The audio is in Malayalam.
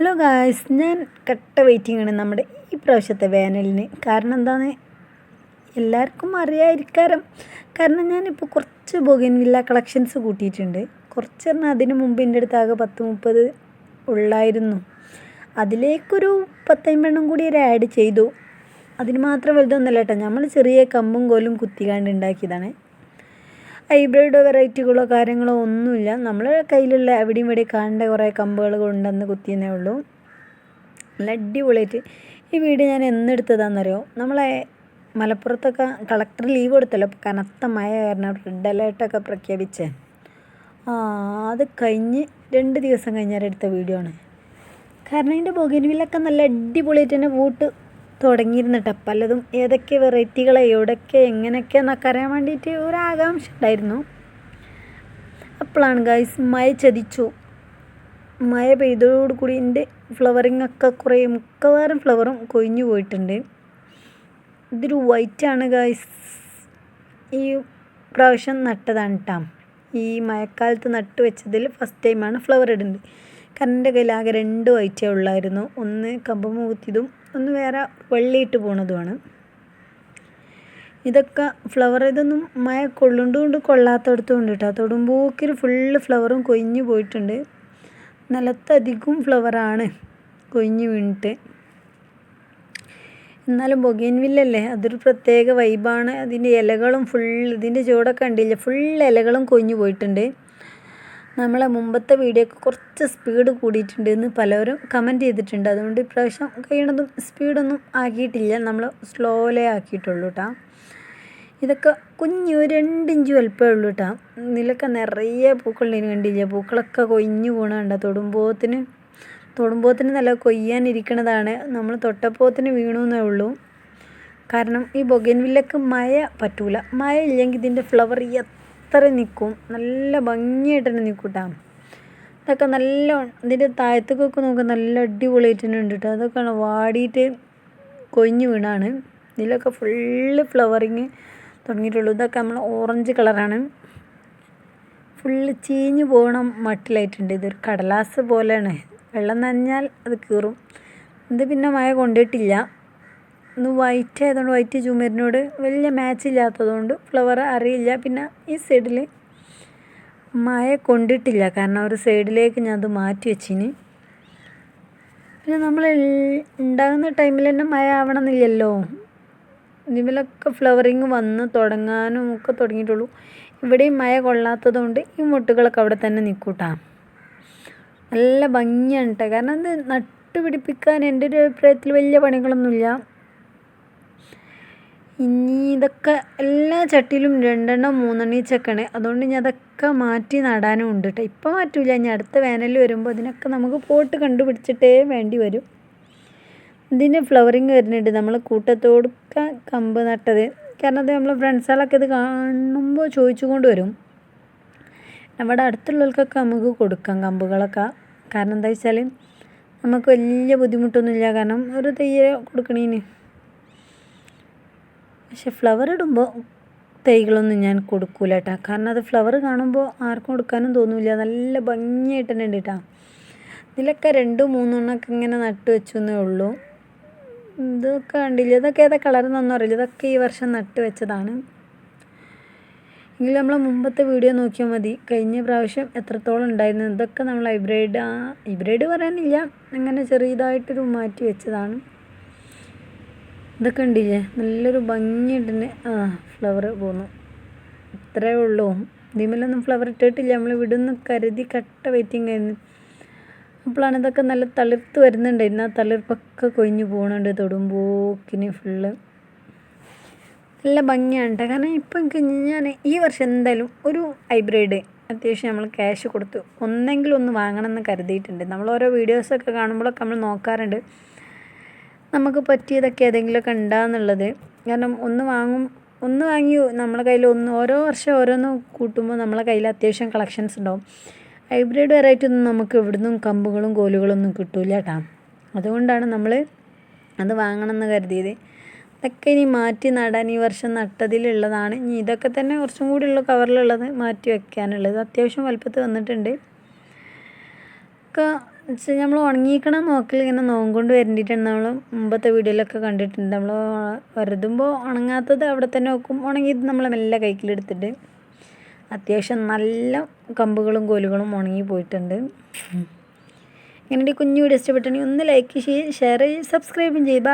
ഹലോ ഗായ്സ് ഞാൻ കട്ട വെയിറ്റിംഗ് ആണ് നമ്മുടെ ഈ പ്രാവശ്യത്തെ വേനലിന്. കാരണം എന്താണ് എല്ലാവർക്കും അറിയാതിരിക്കാരം കാരണം ഞാനിപ്പോൾ കുറച്ച് ബൊഗിൻവില്ല കളക്ഷൻസ് കൂട്ടിയിട്ടുണ്ട്. കുറച്ച് പറഞ്ഞാൽ അതിന് മുമ്പ് എന്റെ അടുത്ത് ആകെ പത്ത് മുപ്പത് ഉള്ളായിരുന്നു. അതിലേക്കൊരു പത്തമ്പെണ്ണം കൂടി ഒരു ആഡ് ചെയ്തു. അതിന് മാത്രം വലുതൊന്നുമല്ല കേട്ടോ. നമ്മൾ ചെറിയ കമ്പും കോലും കുത്തിക്കാണ്ട് ഉണ്ടാക്കിയതാണ്. ഹൈബ്രിഡ് വെറൈറ്റികളോ കാര്യങ്ങളോ ഒന്നുമില്ല. നമ്മൾ കയ്യിലുള്ള എവിടെയും ഇവിടെ കാണേണ്ട കുറേ കമ്പുകൾ കൊണ്ടുവന്ന് കുത്തിയെന്നേ ഉള്ളൂ. നല്ല അടിപൊളിയായിട്ട് ഈ വീട് ഞാൻ എന്നെടുത്തതാണെന്നറിയോ നമ്മളെ മലപ്പുറത്തൊക്കെ കളക്ടർ ലീവ് കൊടുത്തല്ലോ. കനത്ത മഴ കാരണം റെഡ് അലേർട്ടൊക്കെ പ്രഖ്യാപിച്ചേ. ആ അത് കഴിഞ്ഞ് രണ്ട് ദിവസം കഴിഞ്ഞാൽ എടുത്ത വീഡിയോ ആണ്. കാരണം അതിന്റെ ബൊഗൻവില്ലൊക്കെ നല്ല അടിപൊളിയായിട്ട് തന്നെ പൂട്ട് തുടങ്ങിയിരുന്നിട്ട് പലതും ഏതൊക്കെ വെറൈറ്റികളെ എവിടെയൊക്കെ എങ്ങനെയൊക്കെ എന്നൊക്കെ അറിയാൻ വേണ്ടിയിട്ട് ഒരു ആകാംക്ഷ ഉണ്ടായിരുന്നു. അപ്പോഴാണ് ഗൈസ് മഴ ചതിച്ചു. മഴ പെയ്തതോടുകൂടി എന്റെ ഫ്ലവറിങ് ഒക്കെ കുറേ മിക്കവാറും ഫ്ലവറും കൊഴിഞ്ഞു പോയിട്ടുണ്ട്. ഇതൊരു വൈറ്റാണ് ഗൈസ് ഈ പ്രാവശ്യം നട്ടതാണ് കേട്ടോ ഈ മഴക്കാലത്ത് നട്ട് വെച്ചതിൽ ഫസ്റ്റ് ടൈമാണ് ഫ്ലവർ ഇടുന്നത്. കാരണം എന്റെ കയ്യിൽ ആകെ രണ്ട് വൈറ്റേ ഉള്ളായിരുന്നു. ഒന്ന് കമ്പ് മൂത്തിയതും ഒന്ന് വേറെ വെള്ളിയിട്ട് പോണതുമാണ്. ഇതൊക്കെ ഫ്ലവർ ഇതൊന്നും മഴ കൊള്ളുണ്ടുകൊണ്ട് കൊള്ളാത്തടത്തുകൊണ്ട് കേട്ടോ തൊടുമ്പോക്കിൽ ഫുള്ള് ഫ്ലവറും കൊഴിഞ്ഞു പോയിട്ടുണ്ട്. നിലത്തധികം ഫ്ലവറാണ് കൊഴിഞ്ഞു വീണിട്ട്. എന്നാലും ബൊഗേൻവില്ലല്ലേ? അതൊരു പ്രത്യേക വൈബാണ് അതിന്റെ ഇലകളും ഫുൾ ഇതിന്റെ ചുവടൊക്കെ കണ്ടില്ല? ഫുൾ ഇലകളും കൊഴിഞ്ഞു പോയിട്ടുണ്ട്. നമ്മളെ മുമ്പത്തെ വീഡിയോക്ക് കുറച്ച് സ്പീഡ് കൂടിയിട്ടുണ്ട് എന്ന് പലരും കമന്റ് ചെയ്തിട്ടുണ്ട്. അതുകൊണ്ട് ഇപ്രാവശ്യം കഴിയണതും സ്പീഡൊന്നും ആക്കിയിട്ടില്ല. നമ്മൾ സ്ലോലേ ആക്കിയിട്ടുള്ളൂ കേട്ടോ ഇതൊക്കെ കുഞ്ഞു ഒരു രണ്ട് ഇഞ്ച് വലുപ്പമേ ഉള്ളൂ കേട്ടോ ഇതിലൊക്കെ നിറയെ പൂക്കളിന് കണ്ടില്ല? പൂക്കളൊക്കെ കൊഞ്ഞു കണ്ട. തൊടുമ്പോത്തിന് തൊടുമ്പോത്തിന് നല്ല കൊയ്യാനിരിക്കണതാണ്. നമ്മൾ തൊട്ടപ്പോത്തിന് വീണു എന്നേ ഉള്ളൂ. കാരണം ഈ ബൊഗൻവില്ലക്ക് മഴ പറ്റൂല. മഴ ഇല്ലെങ്കിൽ ഇതിന്റെ ഫ്ലവർ എത്ര നിൽക്കും നല്ല ഭംഗിയായിട്ട് തന്നെ നിൽക്കും കേട്ടോ ഇതൊക്കെ നല്ല ഇതിന്റെ താഴത്തേക്കൊക്കെ നോക്കുക നല്ല അടിപൊളിയായിട്ട് തന്നെ ഉണ്ട് കേട്ടോ അതൊക്കെ വാടിയിട്ട് കൊഞ്ഞ് വീണാണ്. ഇതിലൊക്കെ ഫുള്ള് ഫ്ലവറിങ് തുടങ്ങിയിട്ടുള്ളൂ. ഇതൊക്കെ നമ്മൾ ഓറഞ്ച് കളറാണ് ഫുള്ള് ചീഞ്ഞു പോകണം മട്ടിലായിട്ടുണ്ട്. ഇതൊരു കടലാസ് പോലെയാണ്. വെള്ളം നനഞ്ഞാൽ അത് കീറും. ഇത് പിന്നെ മഴ കൊണ്ടിട്ടില്ല. ഒന്ന് വൈറ്റ് ആയതുകൊണ്ട് വൈറ്റ് ചുമരിനോട് വലിയ മാച്ച് ഇല്ലാത്തതുകൊണ്ട് ഫ്ലവർ അറിയില്ല. പിന്നെ ഈ സൈഡിൽ മഴ കൊണ്ടിട്ടില്ല. കാരണം ഒരു സൈഡിലേക്ക് ഞാൻ അത് മാറ്റി വെച്ചിന്. പിന്നെ നമ്മൾ ഉണ്ടാകുന്ന ടൈമിൽ തന്നെ മഴ ആവണമെന്നില്ലല്ലോ ഇതിലൊക്കെ ഫ്ലവറിങ് വന്ന് തുടങ്ങാനും ഒക്കെ തുടങ്ങിയിട്ടുള്ളൂ. ഇവിടെയും മഴ കൊള്ളാത്തതുകൊണ്ട് ഈ മുട്ടുകളൊക്കെ അവിടെ തന്നെ നിൽക്കൂട്ടാ നല്ല ഭംഗിയാണ് കേട്ടോ കാരണം ഇത് നട്ടുപിടിപ്പിക്കാൻ എന്റെ ഒരു അഭിപ്രായത്തിൽ വലിയ പണികളൊന്നുമില്ല. ഇനി ഇതൊക്കെ എല്ലാ ചട്ടിയിലും രണ്ടെണ്ണം ചെക്കണേ അതുകൊണ്ട് ഇനി അതൊക്കെ മാറ്റി നടാനും ഉണ്ട് കേട്ടോ ഇപ്പം മാറ്റില്ല ഇനി അടുത്ത വേനൽ വരുമ്പോൾ ഇതിനൊക്കെ നമുക്ക് പോട്ട് കണ്ടുപിടിച്ചിട്ടേ വേണ്ടി വരും. ഇതിന്റെ ഫ്ലവറിങ് വരുന്നുണ്ട്. നമ്മൾ കൂട്ടത്തോടൊക്കെ കമ്പ് നട്ടത്. കാരണം അത് നമ്മൾ ഫ്രണ്ട്സുകളൊക്കെ ഇത് കാണുമ്പോൾ ചോദിച്ചു കൊണ്ട് വരും. നമ്മുടെ അടുത്തുള്ളവർക്കൊക്കെ നമുക്ക് കൊടുക്കാം കമ്പുകളൊക്കെ. കാരണം എന്താ വെച്ചാൽ നമുക്ക് വലിയ ബുദ്ധിമുട്ടൊന്നുമില്ല. കാരണം ഒരു തയ്യ കൊടുക്കണീന്. പക്ഷെ ഫ്ലവർ ഇടുമ്പോൾ തൈകളൊന്നും ഞാൻ കൊടുക്കൂല കേട്ടോ കാരണം അത് ഫ്ലവർ കാണുമ്പോൾ ആർക്കും കൊടുക്കാനും തോന്നില്ല. നല്ല ഭംഗിയായിട്ട് തന്നെ ഉണ്ട് കേട്ടോ ഇതിലൊക്കെ രണ്ടും മൂന്നെണ്ണമൊക്കെ ഇങ്ങനെ നട്ട് വെച്ചു എന്നേ ഉള്ളൂ. ഇതൊക്കെ കണ്ടില്ല? ഇതൊക്കെ ഏതാ കളറെന്നൊന്നും അറിയില്ല. ഇതൊക്കെ ഈ വർഷം നട്ട് വെച്ചതാണ്. എങ്കിലും നമ്മൾ മുമ്പത്തെ വീഡിയോ നോക്കിയാൽ മതി. കഴിഞ്ഞ പ്രാവശ്യം എത്രത്തോളം ഉണ്ടായിരുന്നു. ഇതൊക്കെ നമ്മൾ ഹൈബ്രിഡ് ഹൈബ്രിഡ് പറയാനില്ല. അങ്ങനെ ചെറിയതായിട്ടൊരു മാറ്റി വെച്ചതാണ്. ഇതൊക്കെ ഉണ്ടില്ലേ നല്ലൊരു ഭംഗിയായിട്ട് തന്നെ ആ ഫ്ലവർ പോന്നു. ഇത്രയേ ഉള്ളൂ. ഇതിമേലൊന്നും ഫ്ലവർ ഇട്ടിട്ടില്ല. നമ്മൾ ഇവിടുന്ന് കരുതി കട്ട വെയിറ്റിംഗ് ആയിരുന്നു. അപ്പോഴാണ് ഇതൊക്കെ നല്ല തളിർത്ത് വരുന്നുണ്ടായിരുന്നു ആ തളിർപ്പൊക്കെ കൊഴിഞ്ഞു പോകുന്നുണ്ട് തൊടുമ്പോക്കിന് ഫുള്ള് നല്ല ഭംഗിയാണ് കേട്ടോ കാരണം ഇപ്പം ഞാൻ ഈ വർഷം എന്തായാലും ഒരു ഹൈബ്രിഡ് അത്യാവശ്യം നമ്മൾ ക്യാഷ് കൊടുത്തു ഒന്നെങ്കിലും ഒന്ന് വാങ്ങണം എന്ന് കരുതിയിട്ടുണ്ട്. നമ്മൾ ഓരോ വീഡിയോസൊക്കെ കാണുമ്പോഴൊക്കെ നമ്മൾ നോക്കാറുണ്ട്. നമുക്ക് പറ്റിയതൊക്കെ ഏതെങ്കിലുമൊക്കെ ഉണ്ടാകുന്നുള്ളത് കാരണം ഒന്ന് വാങ്ങും ഒന്ന് വാങ്ങി നമ്മളെ കയ്യിൽ ഒന്ന് ഓരോ വർഷം ഓരോന്ന് കൂട്ടുമ്പോൾ നമ്മളെ കയ്യിൽ അത്യാവശ്യം കളക്ഷൻസ് ഉണ്ടാവും. ഹൈബ്രിഡ് വെറൈറ്റി ഒന്നും നമുക്ക് ഇവിടുന്നും കമ്പുകളും കോലുകളൊന്നും കിട്ടില്ല കേട്ടോ അതുകൊണ്ടാണ് നമ്മൾ അത് വാങ്ങണമെന്ന് കരുതിയത്. അതൊക്കെ ഇനി മാറ്റി നടാൻ ഈ വർഷം നട്ടതിലുള്ളതാണ്. ഇനി ഇതൊക്കെ തന്നെ കുറച്ചും കൂടി ഉള്ള കവറിലുള്ളത് മാറ്റി വെക്കാനുള്ളത്. അത്യാവശ്യം വലുപ്പത്തിൽ വന്നിട്ടുണ്ട്. ഒക്കെ നമ്മൾ ഉണങ്ങിക്കണം നോക്കൽ ഇങ്ങനെ നോക്കൊണ്ട് വരേണ്ടിയിട്ടാണ് നമ്മൾ മുമ്പത്തെ വീഡിയോയിലൊക്കെ കണ്ടിട്ടുണ്ട്. നമ്മൾ വരുതുമ്പോൾ ഉണങ്ങാത്തത് അവിടെ തന്നെ വെക്കും. ഉണങ്ങിയത് നമ്മൾ മെല്ലെ കൈക്കിലെടുത്തിട്ട് അത്യാവശ്യം നല്ല കമ്പുകളും കോലുകളും ഉണങ്ങി പോയിട്ടുണ്ട്. ഇങ്ങനെ കുഞ്ഞു വീഡിയോ ഇഷ്ടപ്പെട്ടെങ്കിൽ ഒന്ന് ലൈക്ക് ഷെയർ സബ്സ്ക്രൈബും ചെയ്യുക